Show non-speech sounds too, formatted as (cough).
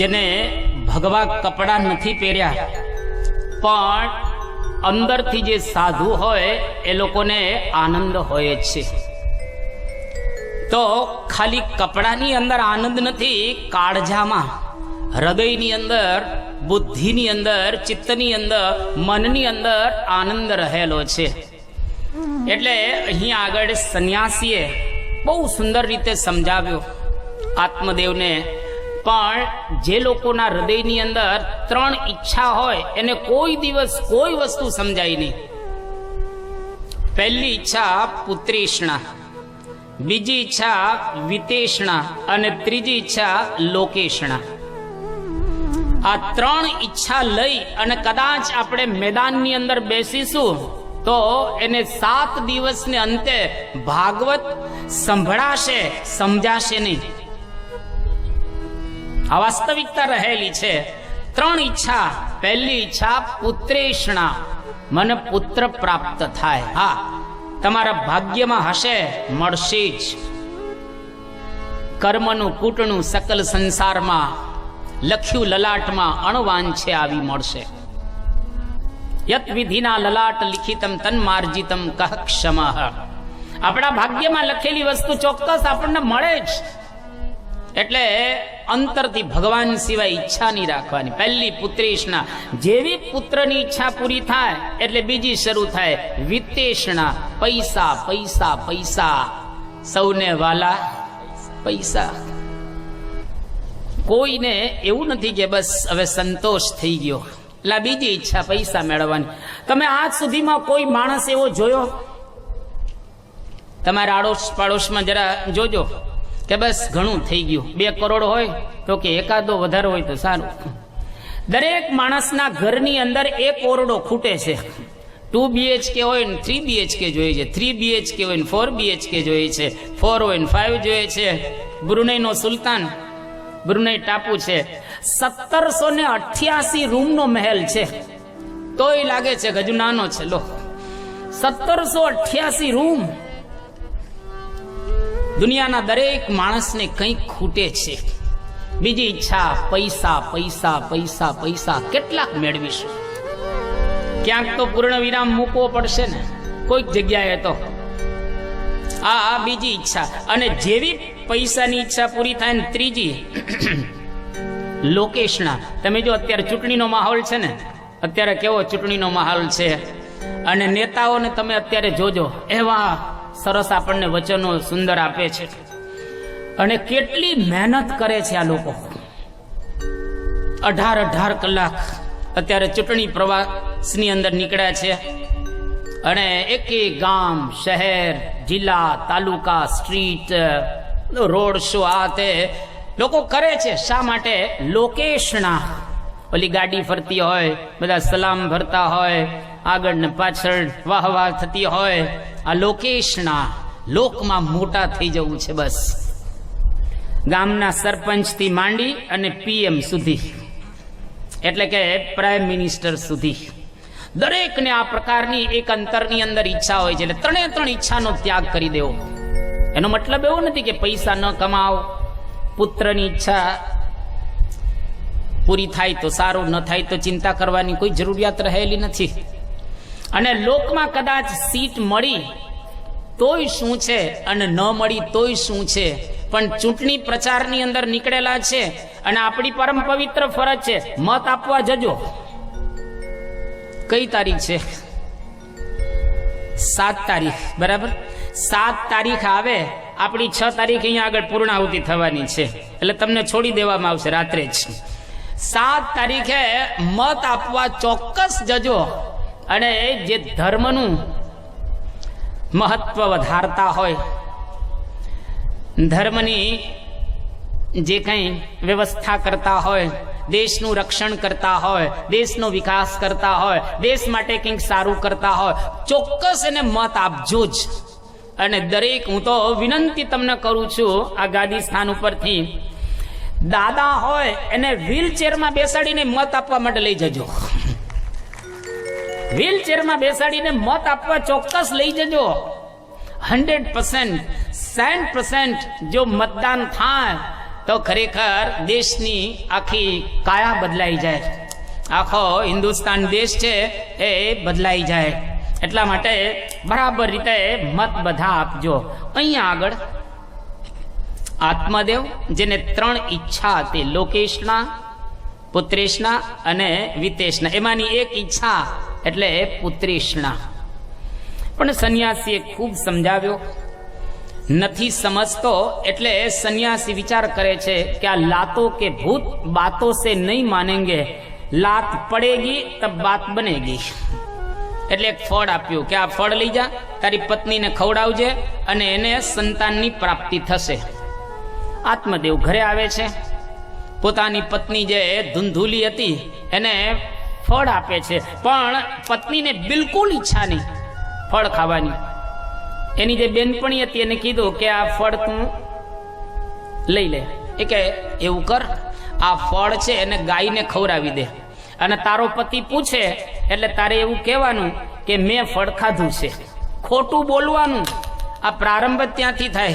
જેને ભગવા કપડાં નથી પહેર્યા. પણ અંદરથી જે સાધુ હોય, એ લોકોને આનંદ હોય છે. તો ખાલી કપડાની અંદર આનંદ નથી, કાળજામાં. હૃદયની અંદર, બુદ્ધિની અંદર, ચિત્તની અંદર, મનની અંદર આનંદ રહેલો છે. એટલે અહીં આગળ સંન્યાસીએ બહુ સુંદર રીતે સમજાવ્યું. આત્મદેવને પણ જે લોકોના હૃદયની અંદર ત્રણ ઈચ્છા હોય, એને કોઈ દિવસ કોઈ વસ્તુ સમજાય નહીં. પહેલી ઈચ્છા પુત્રેષણા, બીજી ઈચ્છા વિતેષણા અને ત્રીજી ઈચ્છા લોકેષણા. આ ત્રણ ઈચ્છા લઈ અને કદાચ આપણે મેદાનની અંદર બેસીશું, તો એને સાત દિવસને અંતે ભાગવત સંભળાશે, સમજાશે નહીં. આ વાસ્તવિકતા રહેલી છે. ત્રણ ઈચ્છા. પહેલી ઈચ્છા, પુત્રેષણા. મને પુત્ર પ્રાપ્ત થાય. હા, તમારા ભાગ્યમાં હશે. મળશે જ. કર્મનું, કૂટનું, સકલ સંસારમાં, લખ્યું લલાટમાં અણવાન છે આવી મળશે. યત વિધિના લલાટ લિખિતમ તન માર્જિતમ કહ ક્ષમા. આપણા ભાગ્યમાં લખેલી વસ્તુ ચોક્કસ આપણને મળે જ. એટલે અંતરથી ભગવાન સિવાય ઈચ્છા નહીં રાખવાની. પહેલી પુત્રેશના જેવી પુત્રની ઈચ્છા પૂરી થાય, એટલે બીજી શરૂ થાય વિતેષણા. પૈસા પૈસા પૈસા. સૌને વાલા પૈસા. કોઈને એવું નથી કે બસ હવે સંતોષ થઈ ગયો. એટલે બીજી ઈચ્છા પૈસા મેળવવાની. તમે આજ સુધીમાં કોઈ માણસ એવો જોયો? તમારા આડોશ પાડોશમાં જરા જોજો. કે બસ ઘણું થઈ ગયું. બે કરોડ હોય તો કે એકાદો વધારે હોય તો સારું. દરેક માણસના ઘરની અંદર એક ઓરડો ખૂટે છે. ટુ બીએચકે હોય ને થ્રી બીએચકે જોઈએ છે. થ્રી બીએચકે હોય ને ફોર બીએચકે જોઈએ છે. ફોર હોય ને ફાઈવ જોઈએ છે. બ્રુનેઈનો સુલતાન બ્રુનેઈ ટાપુ છે. સત્તરસો ને અઠ્યાસી રૂમનો મહેલ છે. તોય લાગે છે હજુ નાનો છે. લો. સત્તરસો અઠ્યાસી રૂમ દુનિયાના દરેક માણસને કંઈક ખૂટે છે. બીજી ઈચ્છા, પૈસા પૈસા પૈસા પૈસા કેટલાક મેળવીશું ક્યાંક તો પૂર્ણ વિરામ મૂકવો પડશે ને. કોઈક જગ્યાએ તો. આ આ બીજી ઈચ્છા. અને જેવી પૈસાની ઈચ્છા પૂરી થાય ને ત્રીજી (clears throat) લોકેશના. તમે જો અત્યારે ચૂંટણીનો માહોલ છે ને. અત્યારે કેવો ચૂંટણીનો માહોલ છે. અને નેતાઓને તમે અત્યારે જોજો. એવા સરસ આપણને વચનો સુંદર આપે છે. અને કેટલી મહેનત કરે છે આ લોકો. અઢાર અઢાર કલાક અત્યારે ચૂંટણી પ્રવાસની અંદર નીકળ્યા છે. અને એક ગામ, શહેર, જિલ્લા, તાલુકા, સ્ટ્રીટ, રોડ શો આ તે લોકો કરે છે. શા માટે? લોકેશના. ઓલી ગાડી ફરતી હોય, બધા સલામ ભરતા હોય આગળ ને પાછળ વાહ વાહ થતી હોય. આ લોકેશના લોકમાં મોટા થઈ જવું છે બસ. ગામના સરપંચથી માંડી અને પીએમ સુધી. એટલે કે પ્રાઇમ મિનિસ્ટર સુધી. દરેકને આ પ્રકારની એક અંતરની અંદર ઈચ્છા હોય છે, એટલે ત્રણે ત્રણ ઈચ્છાનો ત્યાગ કરી દેવો. એનો મતલબ એવો નથી કે પૈસા ન કમાવો. પુત્રની ઈચ્છા પૂરી થાય તો સારું, ન થાય તો ચિંતા કરવાની કોઈ જરૂરિયાત રહેલી નથી. અને લોકમાં કદાચ સીટ મળી તોય શું છે અને ન મળી તોય શું છે? પણ ચૂંટણી પ્રચારની અંદર નીકળેલા છે અને આપણી પરમ પવિત્ર ફરજ છે, મત આપવા જજો. કઈ તારીખ છે? સાત તારીખ, બરાબર? સાત તારીખ આવે, આપણી છ તારીખ અહીંયા આગળ પૂર્ણાહુતિ થવાની છે. એટલે તમને છોડી દેવામાં આવશે, રાત્રે જ. સાત તારીખે મત આપવા ચોક્કસ જજો. અને જે ધર્મનું મહત્વ વધારતા હોય, ધર્મની જે કંઈ વ્યવસ્થા કરતા હોય, દેશનું રક્ષણ કરતા હોય, દેશનો વિકાસ કરતા હોય, દેશ માટે કંઈક સારું કરતા હોય, ચોક્કસ એને મત આપજો જ. અને દરેક હું તો વિનંતી તમને કરું છું, આ ગાદી સ્થાન ઉપરથી દાદા હોય, એને વ્હીલચેરમાં બેસાડીને મત આપવા માટે લઈ જજો. વ્હીલચેરમાં બેસાડીને મત આપવા ચોક્કસ લઈ જજો. હંડ્રેડ પર્સન્ટ સેન્ટ પર્સન્ટ જો મતદાન થાય, તો ખરેખર દેશની આખી કાયા બદલાઈ જાય. આખો હિન્દુસ્તાન દેશ છે એ બદલાઈ જાય. એટલા માટે બરાબર રીતે મત બધા આપજો. અહીંયા આગળ આત્મદેવ, જેને ત્રણ ઈચ્છા હતી, લોકેશના, પુત્રેશના અને વિતેશના. એમાંની એક ઈચ્છા એટલે પુત્રેશના. પણ સંન્યાસીએ ખૂબ સમજાવ્યો. નથી સમજતો એટલે સન્યાસી વિચાર કરે છે કે આ લાતો કે ભૂત બાતો સે નહીં માનેંગે. લાત પડેગી, તબ બાત બનેગી. એટલે એક ફળ આપ્યું કે આ ફળ લઈ જા, તારી પત્નીને ખવડાવજે અને એને સંતાનની પ્રાપ્તિ થશે. આત્મદેવ ઘરે આવે છે. પોતાની પત્ની જે ધૂંધુલી હતી, એને ફળ આપે છે. પણ પત્નીને બિલકુલ ઈચ્છા નહીં ફળ ખાવાની. એની જે બેનપણી હતી, એને કીધું કે આ ફળ તું લઈ લે. એ કે, એવું કર, આ ફળ છે, એને ગાયને ખવડાવી દે. અને તારો પતિ પૂછે, એટલે તારે એવું કહેવાનું કે, મેં ફળ ખાધું છે. ખોટું બોલવાનું આ પ્રારંભ ત્યાંથી થાય.